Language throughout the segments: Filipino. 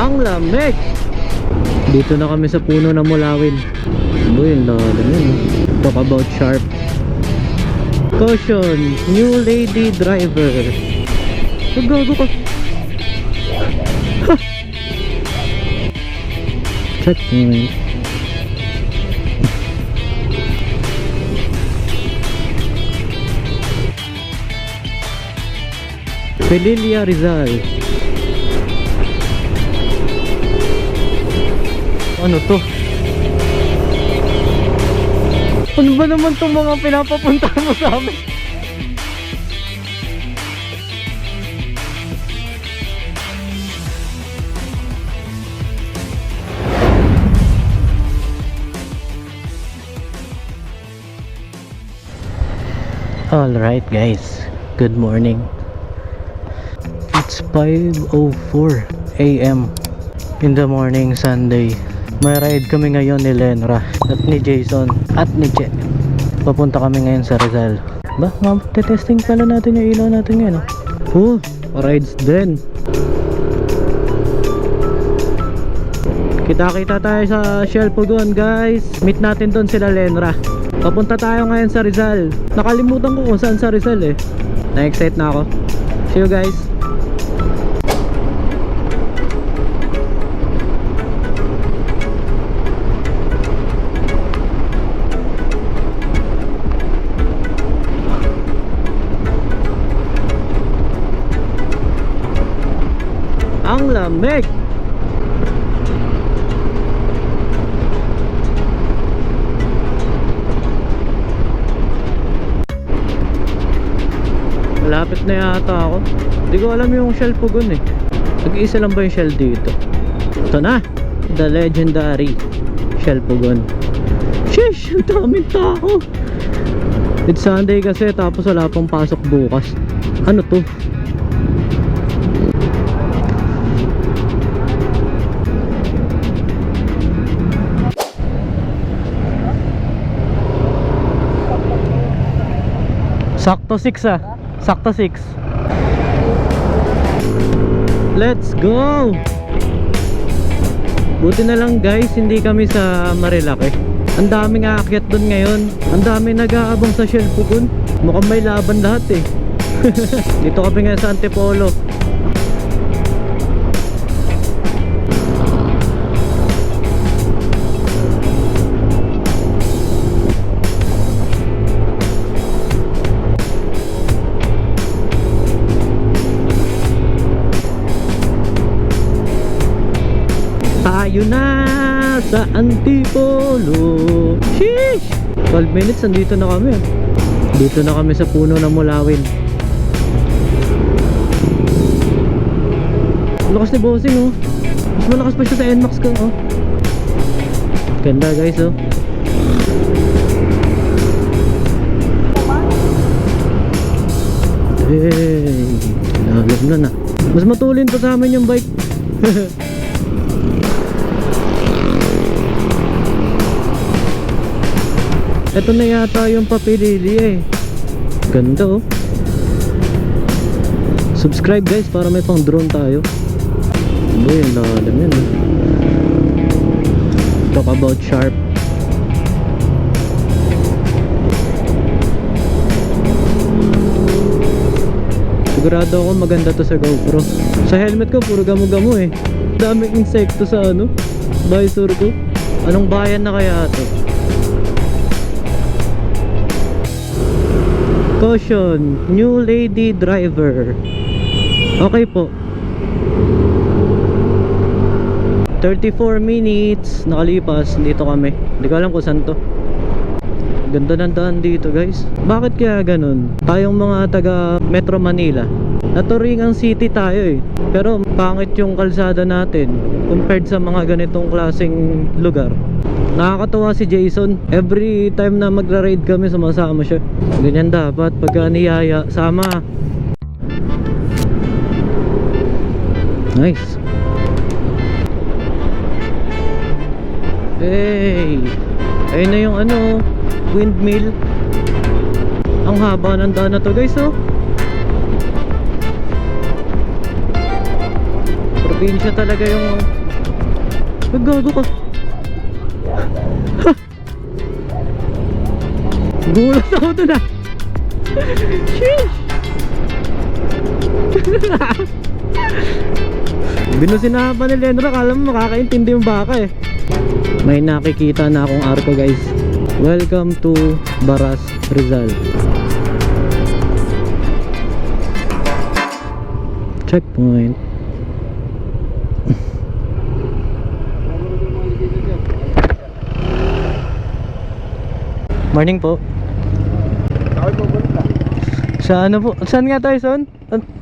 Ang lamig! Dito na kami sa puno na mulawin. Lalim yun. oh. Talk about sharp. Caution, new lady driver. Oh, gago ka. Ha! Checkpoint. Pelilia Rizal. Ano to? Ano ba naman itong mga pinapapunta mo sa amin? Alright guys, good morning. It's 5.04 a.m. in the morning Sunday. May ride kami ngayon ni Lenra at ni Jason at ni Che. Papunta kami ngayon sa Rizal. Ba, testing pala natin yung ilaw natin ngayon. Oh, rides din. Kita-kita tayo sa Shell Pugon guys. Meet natin doon sila Lenra. Papunta tayo ngayon sa Rizal. Nakalimutan ko kung saan sa Rizal eh. Na-excite na ako. See you guys. Ang lamig! Malapit na yata ako. Hindi ko alam yung Shell Pugon eh. Nag-iisa lang ba yung Shell dito? Ito na! The legendary Shell Pugon. Sheesh! Ang daming tao! It's Sunday kasi tapos wala pang pasok bukas. Ano to? Sakto 6 ah. Sakto 6. Let's go! Buti na lang guys, hindi kami sa Marilake. Ang daming aakyat doon ngayon. Ang daming nag-aabang sa Shell Pugon. Mukhang may laban lahat eh. Dito kami ngayon sa Antipolo. Sa Antipolo. Sheesh! 12 minutes, nandito na kami. Dito na kami sa puno ng mulawin. Lakas ni Bossing oh. Mas malakas pa siya sa NMAX ko oh. Ganda guys oh. Hey, lalim na na. Mas matulin pa sa amin yung bike. Ito na yata yung papilili eh. Ganda oh. Subscribe guys para may pang drone tayo. Boy, ang lalim yan eh. Talk about sharp. Sigurado ako maganda to sa GoPro. Sa helmet ko puro gamo-gamo eh. Daming insekto sa ano, visor ko. Anong bayan na kaya to? Caution, new lady driver. Okay po. 34 minutes nakalipas dito kami. Hindi ko alam kung saan to. Ganda ng daan dito guys. Bakit kaya ganun? Tayong mga taga Metro Manila. Naturingang city tayo eh. Pero pangit yung kalsada natin compared sa mga ganitong klaseng lugar. Nakakatuwa si Jason. Every time na magra-raid kami, sumasama siya. Ganyan dapat. Pagka niyaya, sama. Nice. Hey! Ayun na yung ano, windmill. Ang haba ng daan na to guys oh. Probinsya talaga yung... Naggago ka. Gulat ako dun ah. Sheesh. Binusin pa ni Lenro, akala mo makakaintindi yung baka eh. May nakikita na akong arko guys. Welcome to Baras Rizal. Checkpoint. Morning po. Sa ano po? Saan nga tayo, son?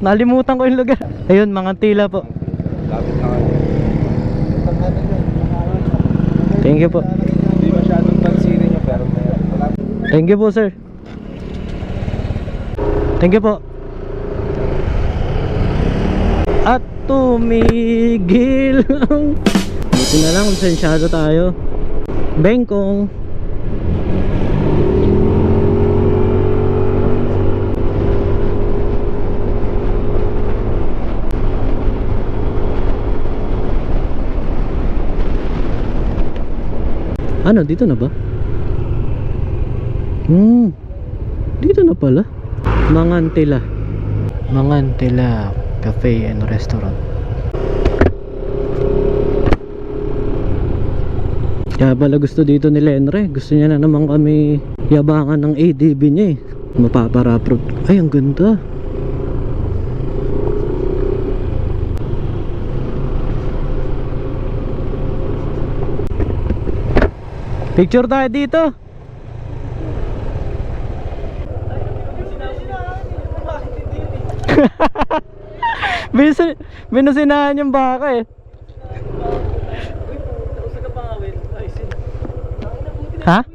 Nalimutan ko yung lugar. Ayun, mga tila po. Thank you po. Hindi masyadong pansinin nyo pero. Thank you po, sir. Thank you po. At tumigil ang... Buti na lang, lisensyado tayo. Bengkong. Ano, dito na ba? Hmm. Dito na pala. Mangantila. Mangantila Cafe and Restaurant. Kaya pala gusto dito ni Lenre. Gusto niya na naman kami yabangan ng ADB niya eh. Mapapara-approve. Ay, ang ganda. Picture tayo dito. Binusin, binusinahan yung baka eh. Ha?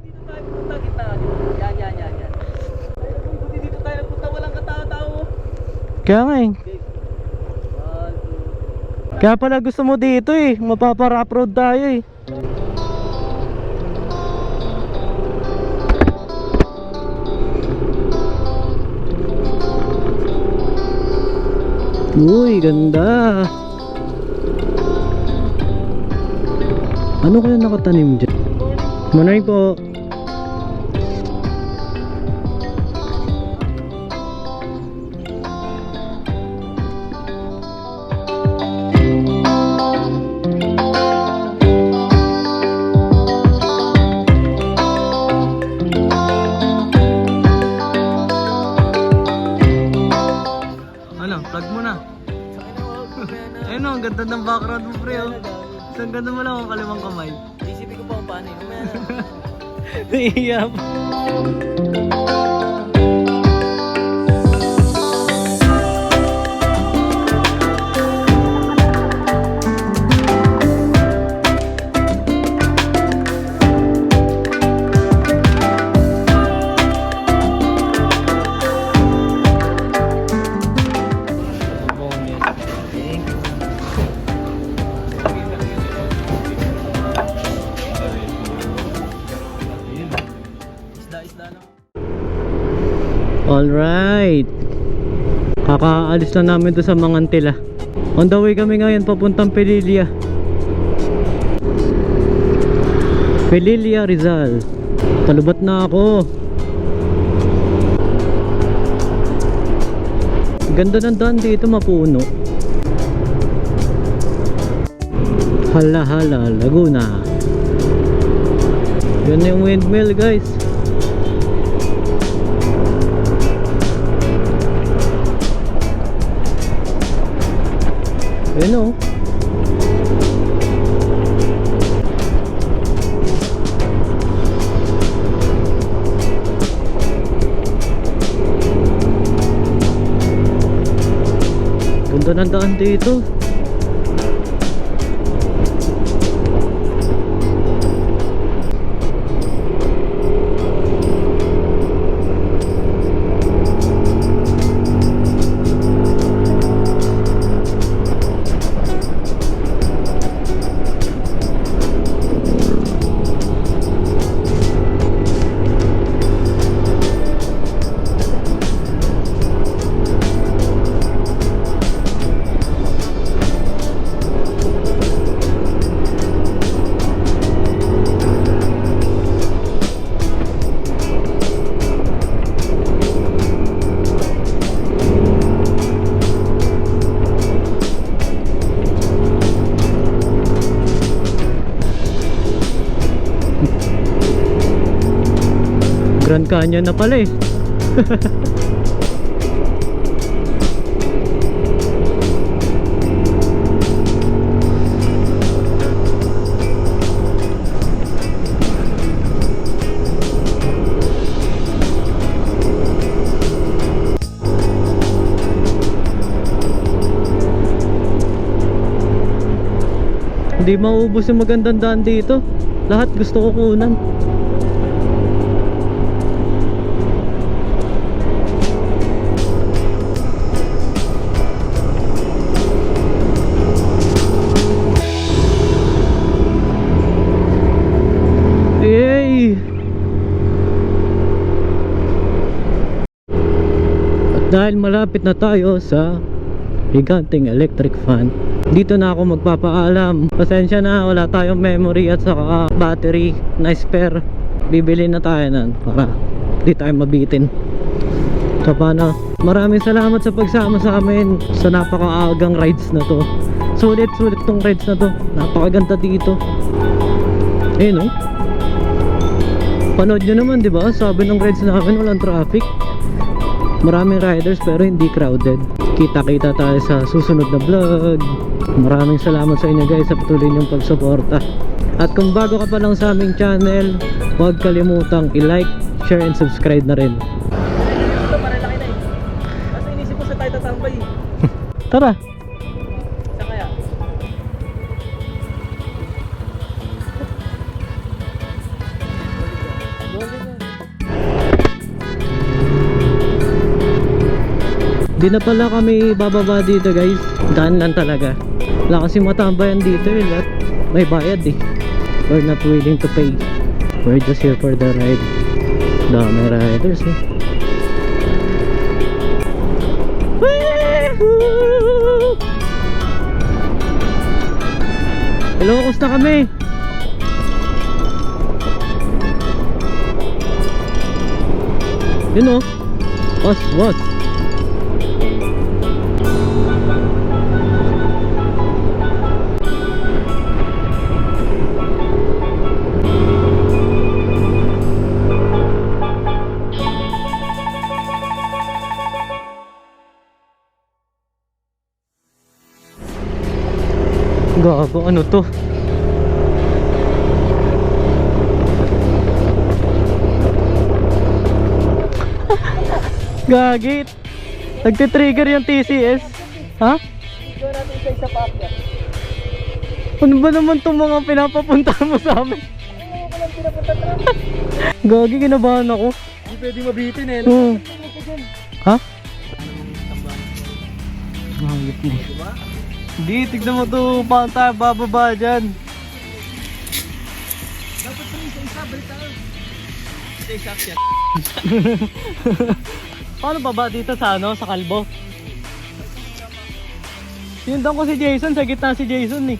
Kaya nga eh. Kaya pala gusto mo dito eh. Mapapara-road tayo eh. Uy, ganda. Ano kaya nakatanim dyan? Morning po. Ang background mo pre oh. Ang ganda mo lang ang kalimang kamay. Isipin ko pa kung paano eh. Mamaya na. Kakaalis na namin to sa Mangantila. On the way kami ngayon papuntang Pelilia. Pelilia Rizal. Talubat na ako. Ganda ng daan dito mapuno. Hala hala Laguna. Yan yung windmill guys. Ayun o. Ganda ng daan dito. Grand Canyon na pala eh. Hindi mauubos yung magandang daan dito. Lahat gusto ko kunan. Dahil malapit na tayo sa higanting electric fan dito na ako magpapaalam. Pasensya na wala tayong memory at saka battery na spare. Bibili na tayo nan para di tayo mabitin. So paano maraming salamat sa pagsama sa amin sa napakaagang rides na to. Sulit sulit tong rides na to. Napakaganda dito. Ayun oh. Panood nyo naman di ba? Sabi ng rides namin walang traffic Maraming riders pero hindi crowded. Kita-kita tayo sa susunod na vlog. Maraming salamat sa inyo guys sa patuloy niyong pagsuporta. At kung bago ka pa lang sa aming channel, huwag kalimutang i-like, share, and subscribe na rin. Ito, Di na pala kami bababa dito guys. Daan lang talaga. Wala kasi matambayan dito eh. Lahat may bayad eh. We're not willing to pay. We're just here for the ride. Dami riders eh. Hello, kumusta kami? Yun oh. Was, was. Gago, ano to? Gagit. Nagtitrigger yung TCS. Ha? Ikaw natin sa isa pa. Ano ba naman itong mga pinapapunta mo sa amin? Ano ko lang pinapunta na? Gagi, kinabahan ako. Hindi pwede mabitin eh. Oo. Ano ko dyan? Ha? Gagit Hindi, tignan mo to. Paano tayo bababa dyan? Dapat pa rin sa isa, balik tayo. Sa isa siya. Paano baba dito sa ano, sa kalbo? Sinundan ko si Jason, sa gitna si Jason eh.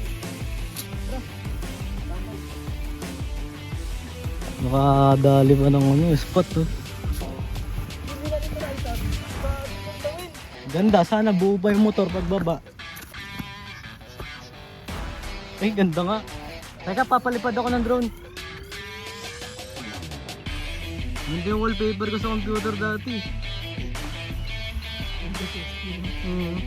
Nakadali pa ng ano, spot to. Ganda, sana buo pa yung motor pagbaba. Ay, ganda nga. Teka, papalipad ako ng drone. Hindi yung wallpaper ko sa computer dati. Hmm.